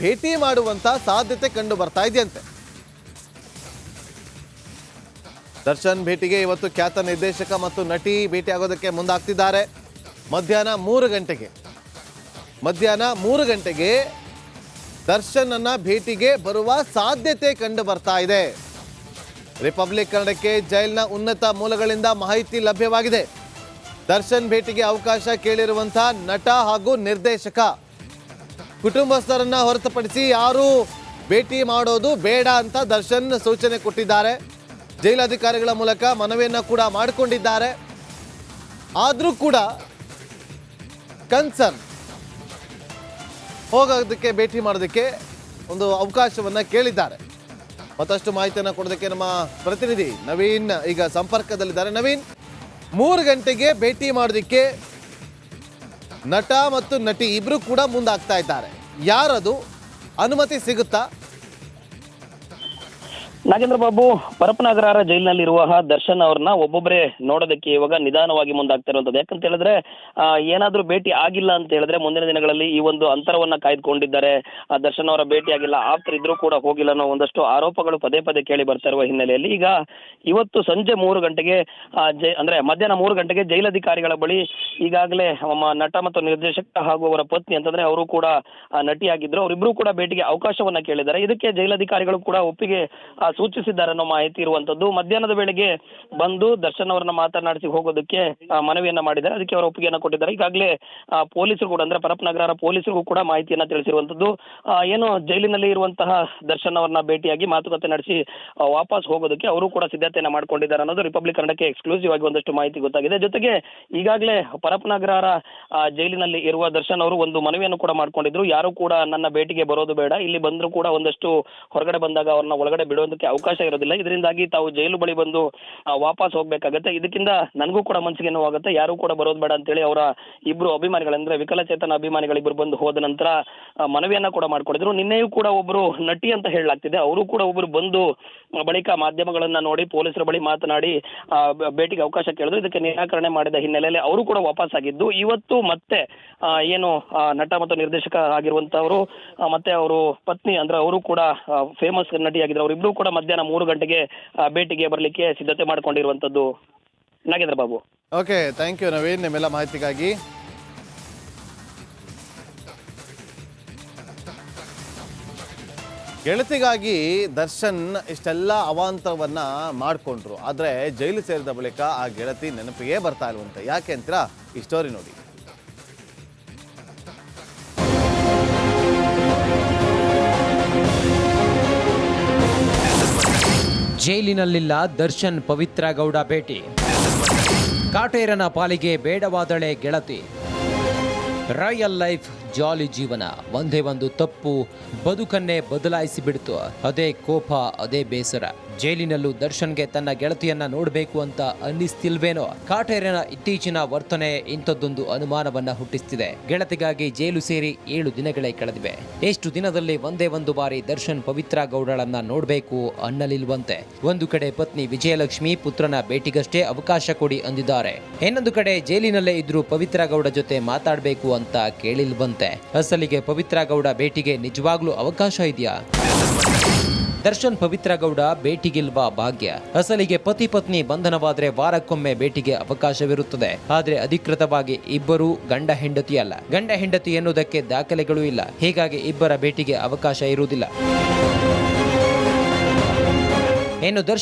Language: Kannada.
ಭೇಟಿ ಮಾಡುವಂತ ಸಾಧ್ಯತೆ ಕಂಡು ಬರ್ತಾ ಇದೆಯಂತೆ. ದರ್ಶನ್ ಭೇಟಿಗೆ ಇವತ್ತು ಖ್ಯಾತ ನಿರ್ದೇಶಕ ಮತ್ತು ನಟಿ ಭೇಟಿ ಆಗೋದಕ್ಕೆ ಮುಂದಾಗ್ತಿದ್ದಾರೆ. ಮಧ್ಯಾಹ್ನ ಮೂರು ಗಂಟೆಗೆ. ಮಧ್ಯಾಹ್ನ ಮೂರು ಗಂಟೆಗೆ ದರ್ಶನ್ ಅನ್ನ ಭೇಟಿಗೆ ಬರುವ ಸಾಧ್ಯತೆ ಕಂಡು ಬರ್ತಾ ಇದೆ. ರಿಪಬ್ಲಿಕ್ ಕನ್ನಡಕ್ಕೆ ಜೈಲ್ನ ಉನ್ನತ ಮೂಲಗಳಿಂದ ಮಾಹಿತಿ ಲಭ್ಯವಾಗಿದೆ. ದರ್ಶನ್ ಭೇಟಿಗೆ ಅವಕಾಶ ಕೇಳಿರುವಂತಹ ನಟ ಹಾಗೂ ನಿರ್ದೇಶಕ ಕುಟುಂಬಸ್ಥರನ್ನ ಹೊರತುಪಡಿಸಿ ಯಾರು ಭೇಟಿ ಮಾಡೋದು ಬೇಡ ಅಂತ ದರ್ಶನ್ ಸೂಚನೆ ಕೊಟ್ಟಿದ್ದಾರೆ. ಜೈಲಾಧಿಕಾರಿಗಳ ಮೂಲಕ ಮನವಿಯನ್ನ ಕೂಡ ಮಾಡಿಕೊಂಡಿದ್ದಾರೆ. ಆದರೂ ಕೂಡ ಕನ್ಸರ್ನ್ ಹೋಗೋದಕ್ಕೆ ಭೇಟಿ ಮಾಡೋದಕ್ಕೆ ಒಂದು ಅವಕಾಶವನ್ನ ಕೇಳಿದ್ದಾರೆ. ಮತ್ತಷ್ಟು ಮಾಹಿತಿಯನ್ನು ಕೊಡೋದಕ್ಕೆ ನಮ್ಮ ಪ್ರತಿನಿಧಿ ನವೀನ್ ಈಗ ಸಂಪರ್ಕದಲ್ಲಿದ್ದಾರೆ. ನವೀನ್, ಮೂರು ಗಂಟೆಗೆ ಭೇಟಿ ಮಾಡೋದಕ್ಕೆ ನಟ ಮತ್ತು ನಟಿ ಇಬ್ರು ಕೂಡ ಮುಂದಾಗ್ತಾ ಇದ್ದಾರೆ. ಯಾರದು ಅನುಮತಿ ಸಿಗುತ್ತಾ? ನಾಗೇಂದ್ರ ಬಾಬು ಪರಪನಗರ ಜೈಲಿನಲ್ಲಿರುವ ದರ್ಶನ್ ಅವ್ರನ್ನ ಒಬ್ಬೊಬ್ಬರೇ ನೋಡೋದಕ್ಕೆ ಇವಾಗ ನಿಧಾನವಾಗಿ ಮುಂದಾಗ್ತಾ ಇರುವಂತದ್ದು ಯಾಕಂತ ಹೇಳಿದ್ರೆ ಏನಾದ್ರೂ ಭೇಟಿ ಆಗಿಲ್ಲ ಅಂತ ಹೇಳಿದ್ರೆ ಮುಂದಿನ ದಿನಗಳಲ್ಲಿ ಈ ಒಂದು ಅಂತರವನ್ನ ಕಾಯ್ದುಕೊಂಡಿದ್ದಾರೆ. ದರ್ಶನ್ ಅವರ ಭೇಟಿ ಆಗಿಲ್ಲ, ಆಪ್ತರು ಇದ್ರೂ ಕೂಡ ಹೋಗಿಲ್ಲ ಅನ್ನೋ ಒಂದಷ್ಟು ಆರೋಪಗಳು ಪದೇ ಪದೇ ಕೇಳಿ ಬರ್ತಾ ಇರುವ ಹಿನ್ನೆಲೆಯಲ್ಲಿ. ಈಗ ಇವತ್ತು ಸಂಜೆ ಮೂರು ಗಂಟೆಗೆ ಅಂದ್ರೆ ಮಧ್ಯಾಹ್ನ ಮೂರು ಗಂಟೆಗೆ ಜೈಲಧಿಕಾರಿಗಳ ಬಳಿ ಈಗಾಗಲೇ ನಟ ಮತ್ತು ನಿರ್ದೇಶಕ ಹಾಗೂ ಅವರ ಪತ್ನಿ ಅಂತಂದ್ರೆ ಅವರು ಕೂಡ ನಟಿಯಾಗಿದ್ರು. ಅವರಿಬ್ರು ಕೂಡ ಭೇಟಿಗೆ ಅವಕಾಶವನ್ನ ಕೇಳಿದ್ದಾರೆ. ಇದಕ್ಕೆ ಜೈಲಧಿಕಾರಿಗಳು ಕೂಡ ಒಪ್ಪಿಗೆ ಸೂಚಿಸಿದ್ದಾರೆ ಅನ್ನೋ ಮಾಹಿತಿ ಇರುವಂತದ್ದು. ಮಧ್ಯಾಹ್ನದ ವೇಳೆಗೆ ಬಂದು ದರ್ಶನ್ ಅವರನ್ನ ಮಾತನಾಡಿಸಿ ಹೋಗೋದಕ್ಕೆ ಮನವಿಯನ್ನ ಮಾಡಿದ್ದಾರೆ. ಅದಕ್ಕೆ ಅವರ ಒಪ್ಪಿಗೆಯನ್ನ ಕೊಟ್ಟಿದ್ದಾರೆ. ಈಗಾಗಲೇ ಪೊಲೀಸರು ಕೂಡ, ಅಂದ್ರೆ ಪರಪನಗರ ಪೊಲೀಸರಿಗೂ ಕೂಡ ಮಾಹಿತಿಯನ್ನ ತಿಳಿಸಿರುವಂತದ್ದು. ಏನು ಜೈಲಿನಲ್ಲಿ ಇರುವಂತಹ ದರ್ಶನ್ ಅವರನ್ನ ಭೇಟಿಯಾಗಿ ಮಾತುಕತೆ ನಡೆಸಿ ವಾಪಸ್ ಹೋಗೋದಕ್ಕೆ ಅವರು ಕೂಡ ಸಿದ್ಧತೆಯನ್ನ ಮಾಡ್ಕೊಂಡಿದ್ದಾರೆ ಅನ್ನೋದು ರಿಪಬ್ಲಿಕ್ ಕನ್ನಡಕ್ಕೆ ಎಕ್ಸ್ಕ್ಲೂಸಿವ್ ಆಗಿ ಒಂದಷ್ಟು ಮಾಹಿತಿ ಗೊತ್ತಾಗಿದೆ. ಜೊತೆಗೆ, ಈಗಾಗಲೇ ಪರಪನಗರ ಜೈಲಿನಲ್ಲಿ ಇರುವ ದರ್ಶನ್ ಅವರು ಒಂದು ಮನವಿಯನ್ನು ಕೂಡ ಮಾಡ್ಕೊಂಡಿದ್ರು. ಯಾರು ಕೂಡ ನನ್ನ ಭೇಟಿಗೆ ಬರೋದು ಬೇಡ. ಇಲ್ಲಿ ಬಂದ್ರು ಕೂಡ ಒಂದಷ್ಟು ಹೊರಗಡೆ ಬಂದಾಗ ಅವ್ರನ್ನ ಒಳಗಡೆ ಬಿಡೋದಕ್ಕೆ ಅವಕಾಶ ಇರೋದಿಲ್ಲ. ಇದರಿಂದಾಗಿ ತಾವು ಜೈಲು ಬಳಿ ಬಂದು ವಾಪಸ್ ಹೋಗ್ಬೇಕಾಗತ್ತೆ. ಇದಕ್ಕಿಂತ ನನಗೂ ಕೂಡ ಮನಸ್ಸಿಗೆ ನೋವಾಗುತ್ತೆ ಯಾರು ಕೂಡ ಬರೋದು ಬೇಡ ಅಂತೇಳಿ ಅವರ ಇಬ್ರು ಅಭಿಮಾನಿಗಳಂದ್ರೆ ವಿಕಲಚೇತನ ಅಭಿಮಾನಿಗಳಿಬ್ರು ಬಂದು ಹೋದ ನಂತರ ಮನವಿಯನ್ನ ಕೂಡ ಮಾಡ್ಕೊಡಿದ್ರು. ನಿನ್ನೆಯೂ ಕೂಡ ಒಬ್ರು ನಟಿ ಅಂತ ಹೇಳಲಾಗ್ತಿದೆ. ಅವರು ಕೂಡ ಒಬ್ರು ಬಂದು ಬಳಿಕ ಮಾಧ್ಯಮಗಳನ್ನ ನೋಡಿ, ಪೊಲೀಸರ ಬಳಿ ಮಾತನಾಡಿ ಭೇಟಿಗೆ ಅವಕಾಶ ಕೇಳಿದ್ರು. ಇದಕ್ಕೆ ನಿರಾಕರಣೆ ಮಾಡಿದ ಹಿನ್ನೆಲೆಯಲ್ಲಿ ಅವರು ಕೂಡ ವಾಪಸ್ ಆಗಿದ್ದು, ಇವತ್ತು ಮತ್ತೆ ಏನು ನಟ ಮತ್ತು ನಿರ್ದೇಶಕ ಆಗಿರುವಂತವರು ಮತ್ತೆ ಅವರು ಪತ್ನಿ, ಅಂದ್ರೆ ಅವರು ಕೂಡ ಫೇಮಸ್ ನಟಿಯಾಗಿದ್ರು. ಅವರಿಬ್ರು ಕೂಡ ಮಧ್ಯಾಹ್ನ ಮೂರು ಗಂಟೆಗೆ ಭೇಟಿಗೆ ಬರಲಿಕ್ಕೆ ಸಿದ್ಧತೆ ಮಾಡಿಕೊಂಡಿರುವಂತದ್ದು Nagendra Babu. Okay thank you Naveen, ನಿಮ್ಮೆಲ್ಲ ಮಾಹಿತಿಗಾಗಿ. ಗೆಳತಿಗಾಗಿ ದರ್ಶನ್ ಇಷ್ಟೆಲ್ಲ ಅವಾಂತರವನ್ನ ಮಾಡಿಕೊಂಡ್ರು. ಆದರೆ ಜೈಲು ಸೇರಿದ ಬಳಿಕ ಆ ಗೆಳತಿ ನೆನಪಿಗೆ ಬರ್ತಾ ಇಲ್ವಂತೆ. ಯಾಕೆ ಅಂತೀರಾ? ಈ ಸ್ಟೋರಿ ನೋಡಿ. ಜೈಲಿನಲ್ಲಿಲ್ಲ ದರ್ಶನ್ ಪವಿತ್ರ ಗೌಡ ಭೇಟಿ. ಕಾಟೇರನ ಪಾಲಿಗೆ ಬೇಡವಾದಳೆ ಗೆಳತಿ. ರಾಯಲ್ ಲೈಫ್ ಜಾಲಿ ಜೀವನ. ಒಂದೇ ಒಂದು ತಪ್ಪು ಬದುಕನ್ನೇ ಬದಲಾಯಿಸಿ ಬಿಡ್ತು. ಅದೇ ಕೋಪ, ಅದೇ ಬೇಸರ. ಜೈಲಿನಲ್ಲೂ ದರ್ಶನ್ಗೆ ತನ್ನ ಗೆಳತಿಯನ್ನ ನೋಡಬೇಕು ಅಂತ ಅನ್ನಿಸ್ತಿಲ್ವೇನೋ. ಕಾಟೇರಿನ ಇತ್ತೀಚಿನ ವರ್ತನೆ ಇಂಥದ್ದೊಂದು ಅನುಮಾನವನ್ನ ಹುಟ್ಟಿಸ್ತಿದೆ. ಗೆಳತಿಗಾಗಿ ಜೈಲು ಸೇರಿ ಏಳು ದಿನಗಳೇ ಕಳೆದಿವೆ. ಎಷ್ಟು ದಿನದಲ್ಲಿ ಒಂದೇ ಒಂದು ಬಾರಿ ದರ್ಶನ್ ಪವಿತ್ರ ಗೌಡಳನ್ನ ನೋಡಬೇಕು ಅನ್ನಲಿಲ್ವಂತೆ. ಒಂದು ಕಡೆ ಪತ್ನಿ ವಿಜಯಲಕ್ಷ್ಮಿ ಪುತ್ರನ ಭೇಟಿಗಷ್ಟೇ ಅವಕಾಶ ಕೊಡಿ ಅಂದಿದ್ದಾರೆ. ಇನ್ನೊಂದು ಕಡೆ ಜೈಲಿನಲ್ಲೇ ಇದ್ರೂ ಪವಿತ್ರ ಗೌಡ ಜೊತೆ ಮಾತಾಡಬೇಕು ಅಂತ ಕೇಳಿಲ್ವಂತೆ. ಅಸಲಿಗೆ ಪವಿತ್ರ ಗೌಡ ಭೇಟಿಗೆ ನಿಜವಾಗ್ಲೂ ಅವಕಾಶ ಇದೆಯಾ? ದರ್ಶನ್ ಪವಿತ್ರ ಗೌಡ ಭೇಟಿಗಿಲ್ವಾ ಭಾಗ್ಯ? ಅಸಲಿಗೆ ಪತಿ ಪತ್ನಿ ಬಂಧನವಾದ್ರೆ ವಾರಕ್ಕೊಮ್ಮೆ ಭೇಟಿಗೆ ಅವಕಾಶವಿರುತ್ತದೆ. ಆದ್ರೆ ಅಧಿಕೃತವಾಗಿ ಇಬ್ಬರು ಗಂಡ ಹೆಂಡತಿ ಅಲ್ಲ ಗಂಡ ಹೆಂಡತಿ ಎನ್ನುವುದಕ್ಕೆ ದಾಖಲೆಗಳು ಇಲ್ಲ. ಹೀಗಾಗಿ ಇಬ್ಬರ ಭೇಟಿಗೆ ಅವಕಾಶ ಇರುವುದಿಲ್ಲ. ಇನ್ನು ದರ್ಶನ್